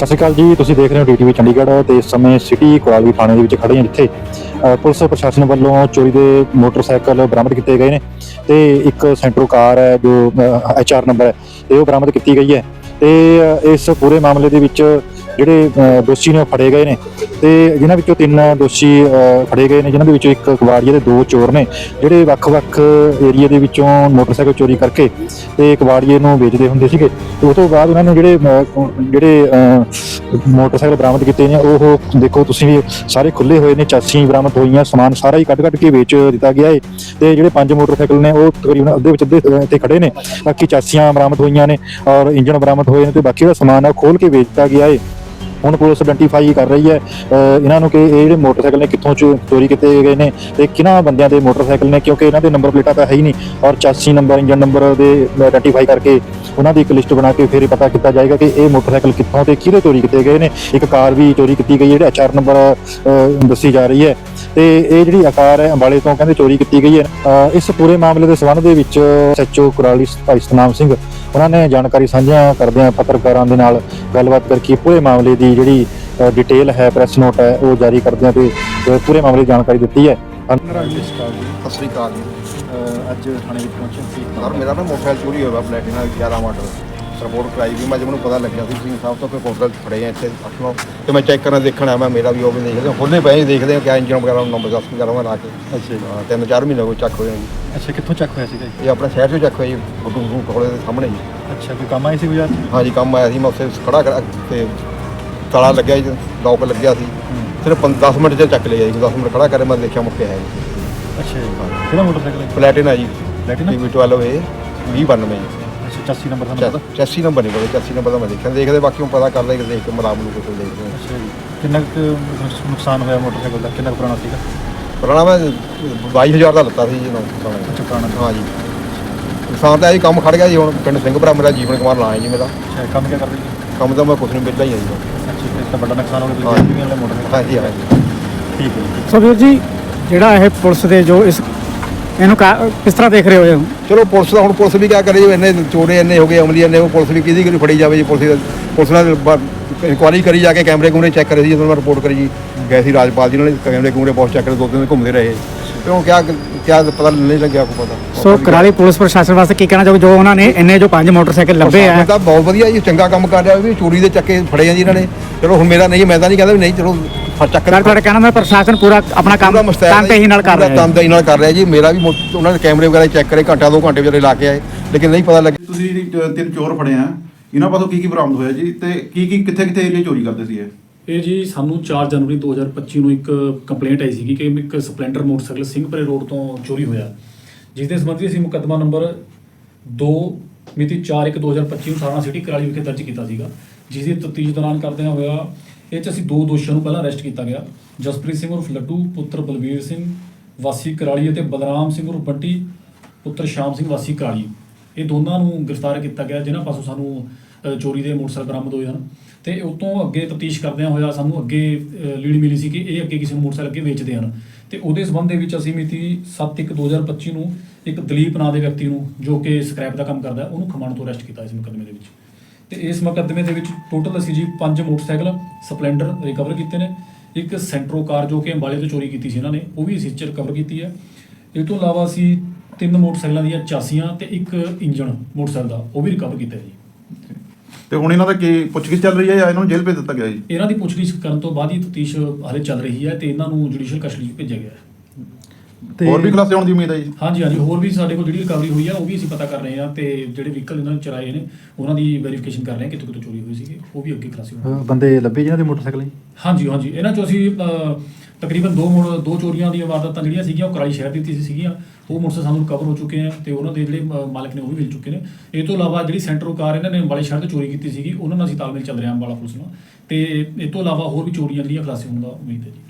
ਸਤਿ ਸ਼੍ਰੀ ਅਕਾਲ ਜੀ, ਤੁਸੀਂ ਦੇਖ ਰਹੇ ਹੋ ਡੀਟੀਵੀ ਚੰਡੀਗੜ੍ਹ ਤੇ ਇਸ ਸਮੇਂ ਸਿਟੀ ਕੁਆਲੀ ਥਾਣੇ ਦੇ ਵਿੱਚ ਖੜੇ ਹਾਂ ਜਿੱਥੇ ਪੁਲਿਸ ਪ੍ਰਸ਼ਾਸਨ ਵੱਲੋਂ ਚੋਰੀ ਦੇ ਮੋਟਰਸਾਈਕਲ ਬਰਾਮਦ ਕੀਤੇ ਗਏ ਨੇ ਤੇ ਇੱਕ ਸੈਂਟਰੋ ਕਾਰ ਹੈ ਜੋ ਐਚਆਰ ਨੰਬਰ ਹੈ ਤੇ ਉਹ ਬਰਾਮਦ ਕੀਤੀ ਗਈ ਹੈ ਤੇ ਇਸ ਪੂਰੇ ਮਾਮਲੇ ਦੇ ਵਿੱਚ ਜਿਹੜੇ ਦੋਸ਼ੀ ਨੇ ਉਹ ਫੜੇ ਗਏ ਨੇ ਤੇ ਜਿਨ੍ਹਾਂ ਵਿੱਚੋਂ ਤਿੰਨ ਦੋਸ਼ੀ ਅ, ਫੜੇ ਗਏ ਨੇ ਜਿਨ੍ਹਾਂ ਦੇ ਵਿੱਚੋਂ ਇੱਕ ਕਬਾੜੀਏ ਦੇ ਦੋ ਚੋਰ ਨੇ ਜਿਹੜੇ ਵੱਖ-ਵੱਖ ਏਰੀਆ ਦੇ ਵਿੱਚੋਂ ਮੋਟਰਸਾਈਕਲ ਚੋਰੀ ਕਰਕੇ ਤੇ ਕਵਾੜੀਏ ਨੂੰ ਵੇਚਦੇ ਹੁੰਦੇ ਸੀਗੇ। ਤੇ ਉਸ ਤੋਂ ਬਾਅਦ ਉਹਨਾਂ ਨੇ ਜਿਹੜੇ ਜਿਹੜੇ ਅ, ਮੋਟਰਸਾਈਕਲ ਬਰਾਮਦ ਕੀਤੇ ਨੇ ਉਹ ਦੇਖੋ ਤੁਸੀਂ ਵੀ ਸਾਰੇ ਖੁੱਲੇ ਹੋਏ ਨੇ ਚਾਸੀਆਂ ਬਰਾਮਦ ਹੋਈਆਂ ਸਮਾਨ ਸਾਰਾ ਹੀ ਕੱਢ-ਕੱਢ ਕੇ ਵੇਚ ਦਿੱਤਾ ਗਿਆ ਹੈ ਤੇ ਜਿਹੜੇ ਪੰਜ ਮੋਟਰਸਾਈਕਲ ਨੇ ਉਹ ਤਕਰੀਬਨ ਅੱਧੇ ਵਿੱਚ ਅੱਧੇ ਅ, ਤੇ ਖੜੇ ਨੇ ਬਾਕੀ ਚਾਸੀਆਂ ਬਰਾਮਦ ਹੋਈਆਂ ਨੇ ਔਰ ਇੰਜਨ ਬਰਾਮਦ ਹੋਏ ਨੇ ਤੇ ਬਾਕੀ ਦਾ ਸਮਾਨ ਹੈ ਖੋਲ ਕੇ ਵੇਚ ਦਿੱਤਾ ਗਿਆ ਹੈ ਹੁਣ ਪੁਲਿਸ ਆਇਡੈਂਟੀਫਾਈ ਕਰ ਰਹੀ ਹੈ ਇਹਨਾਂ ਨੂੰ ਕਿ ਇਹ ਜਿਹੜੇ ਮੋਟਰਸਾਈਕਲ ਨੇ ਕਿੱਥੋਂ ਚੋ- ਚੋਰੀ ਕੀਤੇ ਗਏ ਨੇ ਤੇ ਕਿਹਨਾਂ ਬੰਦਿਆਂ ਦੇ ਮੋਟਰਸਾਈਕਲ ਨੇ, ਕਿਉਂਕਿ ਇਹਨਾਂ ਦੇ ਨੰਬਰ ਪਲੇਟਾਂ ਤਾਂ ਹੈ ਹੀ ਨਹੀਂ ਔਰ ਚਾਸੀ ਨੰਬਰ ਇੰਜਨ ਨੰਬਰ ਦੇ ਆਇਡੈਂਟੀਫਾਈ ਕਰਕੇ ਉਹਨਾਂ ਦੀ ਇੱਕ ਲਿਸਟ ਬਣਾ ਕੇ ਫਿਰ ਪਤਾ ਕੀਤਾ ਜਾਏਗਾ ਕਿ ਇਹ ਮੋਟਰਸਾਈਕਲ ਕਿੱਥੋਂ ਤੇ ਕਿਹਦੇ ਚੋਰੀ ਕੀਤੇ ਗਏ ਨੇ। ਇੱਕ ਕਾਰ ਵੀ ਚੋਰੀ ਕੀਤੀ ਗਈ ਹੈ, ਜਿਹੜਾ ਐਚਆਰ ਨੰਬਰ ਦੱਸੀ ਜਾ ਰਹੀ ਹੈ ਤੇ ਇਹ ਜਿਹੜੀ ਆਕਾਰ ਹੈ, ਅੰਬਾਲੇ ਤੋਂ ਕਹਿੰਦੇ ਚੋਰੀ ਕੀਤੀ ਗਈ ਹੈ। ਇਸ ਪੂਰੇ ਮਾਮਲੇ ਦੇ ਸੰਬੰਧ ਦੇ ਵਿੱਚ ਐਸਐਚਓ ਕੁਰਾਲੀ ਭਾਈ ਸਤਨਾਮ ਸਿੰਘ ਉਹਨਾਂ ਨੇ ਜਾਣਕਾਰੀ ਸਾਂਝਾ ਕਰਦਿਆਂ ਪੱਤਰਕਾਰਾਂ ਦੇ ਨਾਲ ਗੱਲਬਾਤ ਕਰਕੇ ਪੂਰੇ ਮਾਮਲੇ ਦੀ ਜਿਹੜੀ ਡਿਟੇਲ ਹੈ ਪ੍ਰੈਸ ਨੋਟ ਹੈ ਉਹ ਜਾਰੀ ਕਰਦਿਆਂ ਤੇ ਪੂਰੇ ਮਾਮਲੇ ਦੀ ਜਾਣਕਾਰੀ ਦਿੱਤੀ ਹੈ। ਸਤਿ ਸ੍ਰੀ ਅਕਾਲ ਜੀ। ਅੱਜ ਥਾਣੇ ਵਿੱਚ ਪਹੁੰਚੇ ਸੀ। ਸਰ ਮੇਰਾ ਨਾ ਮੋਬਾਈਲ ਚੋਰੀ ਹੋਇਆ ਪਲੈਟੀਨਾ 11 ਮਾਡਲ। ਰਿਪੋਰਟ ਕਰਾਈ ਵੀ ਮੈਂ ਜਦ ਮੈਨੂੰ ਪਤਾ ਲੱਗਿਆ ਸੀ ਸਿੰਘ ਸਾਹਿਬ ਤੋਂ ਕੋਈ ਪੋਰਟਲ ਫੜੇ ਆ ਇੱਥੇ ਅੱਠੋਂ ਤੇ ਮੈਂ ਚੈੱਕ ਕਰਨ ਦੇਖਣ ਆਇਆ ਮੈਂ ਮੇਰਾ ਵੀ ਉਹ ਵੀ ਦੇਖਦੇ ਖੋਲ੍ਹੇ ਪਏ ਦੇਖਦੇ ਆ ਕਿ ਇੰਜਨ ਵਗੈਰਾ ਨੰਬਰ 10 ਵਗੈਰਾ ਮੈਂ ਲਾ ਕੇ। ਅੱਛਾ ਜੀ। ਹਾਂ, ਤਿੰਨ ਚਾਰ ਮਹੀਨੇ ਹੋ ਚੱਕ ਹੋਏ ਜੀ। ਅੱਛਾ ਕਿੱਥੋਂ ਚੱਕ ਹੋਇਆ ਸੀਗਾ ਜੀ? ਇਹ ਆਪਣੇ ਸ਼ਹਿਰ ਚੋਂ ਚੱਕ ਹੋਏ ਜੀ ਬਟੂ ਬਟੂ ਕੋਲੇ ਦੇ ਸਾਹਮਣੇ ਜੀ। ਅੱਛਾ ਕੋਈ ਕੰਮ ਆਈ ਸੀ ਬਾਜ਼ਾਰ ਹਾਂ ਜੀ ਕੰਮ ਆਇਆ ਸੀ। ਮੈਂ ਉੱਥੇ ਖੜਾ ਕਰ ਤੇ ਤਾਲਾ ਲੱਗਿਆ ਜੀ ਲੋਕ ਲੱਗਿਆ ਸੀ। ਸਿਰਫ 10 ਮਿੰਟ ਚ ਚੱਕ ਲਿਆ ਜੀ। 10 ਮਿੰਟ ਖੜਾ ਕਰੇ ਮੈਂ ਦੇਖਿਆ ਮੁੱਕੇ ਹੈ ਜੀ ਅੱਛਾ ਜੀ। ਕਿਹੜਾ ਮੋਟਰਸਾਈਕਲ ਹੈ? ਪਲੈਟੀਨਾ ਜੀ? ਟੀਵੀ 12 ਏ 2092 ਜੀ। 84 ਨੰਬਰ ਤੁਹਾਨੂੰ ਪਤਾ ਚੈਸੀ ਨੰਬਰ ਨਹੀਂ ਪਤਾ ਚੈਸੀ ਨੰਬਰ ਦਾ ਮੈਂ ਦੇਖਿਆ। ਦੇਖਦੇ ਬਾਕੀ ਹੁਣ ਪਤਾ ਕਰ ਲੈ ਦੇਖ ਕੇ ਮਰਾਮ ਨੂੰ ਕੋਈ ਦੇਖਦੇ ਹਾਂ ਅੱਛਾ ਜੀ। ਕਿੰਨਾ ਕੁ ਨੁਕਸ- ਨੁਕਸਾਨ ਹੋਇਆ ਮੋਟਰਸਾਈਕਲ ਦਾ? ਕਿੰਨਾ ਕੁ ਪੁਰਾਣਾ ਸੀਗਾ? ਪੁਰਾਣਾ ਮੈਂ 22000 ਦਾ ਲੱਤਾ ਸੀ ਜੀ ਨਾ ਅੱਛਾ ਪੁਰਾਣਾ ਹਾਂ ਜੀ। ਨੁਕਸਾਨ ਤਾਂ ਇਹ ਕੰਮ ਖੜ ਗਿਆ ਜੀ ਹੁਣ ਪਿੰਡ ਸਿੰਘਪੁਰਾ ਮੇਰਾ ਜੀਵਨ ਕੁਮਾਰ ਨਾਂ ਹੈ ਜੀ ਮੇਰਾ। ਅੱਛਾ ਕੰਮ ਕੀ ਕਰਦੇ ਜੀ? ਕੰਮ ਤਾਂ ਮੈਂ ਕੁਛ ਨਹੀਂ ਵਿਹਲਾ ਹੀ ਹਾਂ ਜੀ। ਅੱਛਾ ਫਿਰ ਤਾਂ ਵੱਡਾ ਨੁਕਸਾਨ ਹੋ ਗਿਆ ਹਾਂ। ਤੁਸੀਂ ਵਾਲੇ ਮੋਟਰਸਾਈਕਲ। ਹਾਂ ਜੀ ਹਾਂ ਜੀ। ਠੀਕ ਹੈ ਜੀ। ਸੋ ਵੀਰ ਜੀ ਜਿਹੜਾ ਇਹ ਪੁਲਿਸ ਦੇ ਜੋ ਇਸ ਇਹਨੂੰ ਕਾ- ਕਿਸ ਤਰ੍ਹਾਂ ਦੇਖ ਰਹੇ ਹੋ ਇਹ? ਚਲੋ ਪੁਲਿਸ ਦਾ ਹੁਣ ਪੁਲਿਸ ਵੀ ਕਿਆ ਕਰੇ ਜੀ ਇੰਨੇ ਚੋਰੇ ਇੰਨੇ ਹੋ ਗਏ ਅਮਲੀ ਇੰਨੇ ਉਹ ਪੁਲਿਸ ਵੀ ਕਿਹਦੀ ਕਿਹਦੀ ਫੜੀ ਜਾਵੇ ਜੀ ਪੁਲਿਸ ਪੁਲਿਸ ਨਾਲ ਇਨਕੁਆਰੀ ਕਰੀ ਜਾ ਕੇ ਕੈਮਰੇ ਕੂਮਰੇ ਚੈੱਕ ਕਰੇ ਸੀ ਜਦੋਂ ਮੈਂ ਰਿਪੋਰਟ ਕਰੀ ਜੀ। ਗਏ ਸੀ ਰਾਜਪਾਲ ਜੀ ਨਾਲ ਕੈਮਰੇ ਕੂਮਰੇ ਬਹੁਤ ਚੈੱਕ ਕਰੇ ਦੋ ਦਿਨ ਘੁੰਮਦੇ ਰਹੇ ਤੇ ਹੁਣ ਕਿਆ ਕਿਆ ਪਤਾ ਨਹੀਂ ਲੱਗਿਆ ਕੋਈ ਪਤਾ। ਸੋ ਕਰਾਲੀ ਪੁਲਿਸ ਪ੍ਰਸ਼ਾਸਨ ਵਾਸਤੇ ਕੀ ਕਹਿਣਾ ਚਾਹੋਗੇ? ਜੋ ਉਹਨਾਂ ਨੇ ਇੰਨੇ ਜੋ ਪੰਜ ਮੋਟਰਸਾਈਕਲ ਲੱਭੇ ਆ। ਪ੍ਰਸ਼ਾਸਨ ਤਾਂ ਬਹੁਤ ਵਧੀਆ ਜੀ ਚੰਗਾ ਕੰਮ ਕਰ ਰਿਹਾ ਵੀ ਚੋਰੀ ਦੇ ਚੱਕੇ ਫੜੇ ਆ ਜੀ ਇਹਨਾਂ ਨੇ। ਚਲੋ ਹੁਣ ਮੇਰਾ ਨਹੀਂ ਮੈਂ ਤਾਂ ਨਹੀਂ ਕਹਿੰਦਾ ਵੀ ਨਹੀਂ ਚਲੋ ਚੱਕ ਸਰ ਤੁਹਾਡਾ ਕਹਿਣਾ ਮੈਂ ਪ੍ਰਸ਼ਾਸਨ ਪੂਰਾ ਆਪਣਾ ਕੰਮ ਪੂਰਾ ਮੁਸਤੈਦ ਕੰਮ ਤੇ ਹੀ ਨਾਲ ਕਰ ਪੂਰਾ ਰਿਹਾ ਹੈ ਤਨਦੇਹੀ ਨਾਲ ਕਰ ਰਿਹਾ ਜੀ। ਮੇਰਾ ਵੀ ਉਹਨਾਂ ਨੇ ਕੈਮਰੇ ਵਗੈਰਾ ਚੈੱਕ ਕਰੇ ਘੰਟਾ ਦੋ ਘੰਟੇ ਵਿਚਾਰੇ ਲਾ ਕੇ ਆਏ। ਲੇਕਿਨ ਨਹੀਂ ਪਤਾ ਲੱਗਿਆ ਤੁਸੀਂ ਤਿੰਨ ਚੋਰ ਫੜੇ ਆ। ਇਹਨਾਂ ਪਾਸੋਂ ਕੀ ਕੀ ਬਰਾਮਦ ਹੋਇਆ ਜੀ? ਤੇ ਕੀ ਕੀ ਕਿੱਥੇ ਕਿੱਥੇ ਏਰੀਆ ਚੋਰੀ ਕਰਦੇ ਸੀ ਇਹ? ਇਹ ਜੀ ਸਾਨੂੰ 4 ਜਨਵਰੀ 2025 ਨੂੰ ਇੱਕ ਕੰਪਲੇਂਟ ਆਈ ਸੀਗੀ ਕਿ ਇੱਕ ਸਪਲੈਂਡਰ ਮੋਟਰਸਾਈਕਲ ਸਿੰਘਪੁਰੇ ਰੋਡ ਤੋਂ ਚੋਰੀ ਹੋਇਆ। ਜਿਸ ਦੇ ਸੰਬੰਧੀ ਅਸੀਂ ਮੁਕੱਦਮਾ ਨੰਬਰ 2 ਮਿਤੀ 4/1/2025 ਨੂੰ ਥਾਣਾ ਸਿਟੀ ਕਰਾਲੀ ਵਿਖੇ ਦਰਜ ਕੀਤਾ ਸੀਗਾ। ਜਿਸ ਦੀ ਤਫਤੀਸ਼ ਦੌਰਾਨ ਕਰਦਿਆਂ ਹੋਇਆ ਇਹ 'ਚ ਅਸੀਂ ਦੋ ਦੋਸ਼ੀਆਂ ਨੂੰ ਪਹਿਲਾਂ ਅਰੈਸਟ ਕੀਤਾ ਗਿਆ। ਜਸਪ੍ਰੀਤ ਸਿੰਘ ਉਰਫ ਲੱਡੂ ਪੁੱਤਰ ਬਲਵੀਰ ਸਿੰਘ ਵਾਸੀ ਕਰਾਲੀ ਅਤੇ ਬਲਰਾਮ ਸਿੰਘ ਉਰਫ ਬੱਟੀ ਪੁੱਤਰ ਸ਼ਾਮ ਸਿੰਘ ਵਾਸੀ ਕਰਾਲੀ। ਇਹ ਦੋਨਾਂ ਨੂੰ ਗ੍ਰਿਫਤਾਰ ਕੀਤਾ ਗਿਆ ਜਿਨ੍ਹਾਂ ਪਾਸੋਂ ਸਾਨੂੰ ਚੋਰੀ ਦੇ ਮੋਟਰਸਾਈਕਲ ਬਰਾਮਦ ਹੋਏ ਹਨ। ਤੇ ਉਸ ਤੋਂ ਅੱਗੇ ਤਫਤੀਸ਼ ਕਰਦਿਆਂ ਹੋਇਆ ਸਾਨੂੰ ਅੱਗੇ ਅ, ਲੀਡ ਮਿਲੀ ਸੀ ਕਿ ਇਹ ਅੱਗੇ ਕਿਸੇ ਨੂੰ ਮੋਟਰਸਾਈਕਲ ਅੱਗੇ ਵੇਚਦੇ ਹਨ। ਤੇ ਉਹਦੇ ਸੰਬੰਧ ਦੇ ਵਿੱਚ ਅਸੀਂ ਮਿਤੀ 7/1/2025 ਨੂੰ ਇੱਕ ਦਲੀਪ ਨਾਂ ਦੇ ਵਿਅਕਤੀ ਨੂੰ ਜੋ ਕਿ ਸਕ੍ਰੈਪ ਦਾ ਕੰਮ ਕਰਦਾ ਉਹਨੂੰ ਖਮਾਣ ਤੋਂ ਅਰੈਸਟ ਕੀਤਾ ਇਸ ਮੁਕੱਦਮੇ ਦੇ ਵਿੱਚ। ਤੇ ਇਸ ਮੁਕੱਦਮੇ ਦੇ ਵਿੱਚ ਟੋਟਲ ਅਸੀਂ ਜੀ ਪੰਜ ਮੋਟਰਸਾਈਕਲ ਸਪਲੈਂਡਰ ਰਿਕਵਰ ਕੀਤੇ ਨੇ। ਇੱਕ ਸੈਂਟਰੋ ਕਾਰ ਜੋ ਕਿ ਅੰਬਾਲੇ ਤੋਂ ਚੋਰੀ ਕੀਤੀ ਸੀ ਇਹਨਾਂ ਨੇ ਉਹ ਵੀ ਅਸੀਂ ਚ ਰਿਕਵਰ ਕੀਤੀ ਹੈ। ਇਹ ਤੋਂ ਇਲਾਵਾ ਅਸੀਂ ਤਿੰਨ ਮੋਟਰਸਾਈਕਲਾਂ ਦੀਆਂ ਚਾਸੀਆਂ ਤੇ ਇੱਕ ਇੰਜਨ ਮੋਟਰਸਾਈਕਲ ਦਾ ਉਹ ਵੀ ਰਿਕਵਰ ਕੀਤਾ ਜੀ। ਤੇ ਹੁਣ ਇਹਨਾਂ ਦਾ ਕੀ ਪੁੱਛਗਿੱਛ ਚੱਲ ਰਹੀ ਹੈ ਜਾਂ ਇਹਨਾਂ ਨੂੰ ਜੇਲ੍ਹ ਭੇਜ ਦਿੱਤਾ ਗਿਆ ਜੀ? ਇਹਨਾਂ ਦੀ ਪੁੱਛਗਿੱਛ ਕਰਨ ਤੋਂ ਬਾਅਦ ਹੀ ਤਫਤੀਸ਼ ਹਾਲੇ ਚੱਲ ਰਹੀ ਹੈ ਤੇ ਇਹਨਾਂ ਨੂੰ ਜੁਡੀਸ਼ੀਅਲ ਕਸਟਡੀ ਭੇਜਿਆ ਗਿਆ ਹੈ। ਹੋਰ ਵੀ ਖਲਾਸੇ ਹੋਣ ਦੀ ਉਮੀਦ ਹੈ ਜੀ। ਹਾਂਜੀ ਹਾਂਜੀ ਹੋਰ ਵੀ ਸਾਡੇ ਕੋਲ ਜਿਹੜੀ ਰਿਕਵਰੀ ਹੋਈ ਆ ਉਹ ਵੀ ਅਸੀਂ ਪਤਾ ਕਰ ਰਹੇ ਹਾਂ ਤੇ ਜਿਹੜੇ ਵਹੀਕਲ ਇਹਨਾਂ ਨੇ ਚਲਾਏ ਨੇ ਉਹਨਾਂ ਦੀ ਵੈਰੀਫਿਕੇਸ਼ਨ ਕਰ ਰਹੇ ਹਾਂ ਕਿੱਥੋਂ ਕਿੱਥੋਂ ਚੋਰੀ ਹੋਈ ਸੀਗੀ ਉਹ ਵੀ ਅੱਗੇ ਖਲਾਸੀ ਹੋਣਗੇ। ਬੰਦੇ ਲੱਭੇ ਜਿਹਨਾਂ ਦੇ ਮੋਟਰਸਾਈਕਲ ਜੀ? ਹਾਂਜੀ ਹਾਂਜੀ ਇਹਨਾਂ ਚੋਂ ਅਸੀਂ ਅਹ, ਤਕਰੀਬਨ ਦੋ ਮੋੜ ਦੋ ਚੋਰੀਆਂ ਦੀਆਂ ਵਾਰਦਾਤਾਂ ਜਿਹੜੀਆਂ ਸੀਗੀਆਂ ਉਹ ਕਰਾਲੀ ਸ਼ਹਿਰ ਦੀ ਸੀ ਸੀਗੀਆਂ ਉਹ ਮੋਟਰਸਾਈਕਲ ਸਾਨੂੰ ਰਿਕਵਰ ਹੋ ਚੁੱਕੇ ਆ ਤੇ ਉਹਨਾਂ ਦੇ ਜਿਹੜੇ ਅਹ, ਮਾਲਕ ਨੇ ਉਹ ਵੀ ਮਿਲ ਚੁੱਕੇ ਨੇ। ਇਹ ਤੋਂ ਇਲਾਵਾ ਜਿਹੜੀ ਸੈਂਟਰੋ ਕਾਰ ਇਹਨਾਂ ਨੇ ਅੰਬਾਲੇ ਸ਼ਹਿਰ ਤੋਂ ਚੋਰੀ ਕੀਤੀ ਸੀਗੀ ਉਹਨਾਂ ਨਾਲ ਅਸੀਂ ਤਾਲਮੇਲ ਚੱਲ ਰਿਹਾ ਅੰਬਾਲਾ ਪੁਲਿਸ ਨਾਲ ਤੇ ਇਹ ਤੋਂ ਇਲਾਵਾ ਹੋਰ ਵੀ ਚੋਰੀਆਂ ਜਿਹੜੀਆਂ ਖਲਾਸੀ ਹੋਣ ਦਾ ਉਮੀਦ ਹੈ ਜੀ।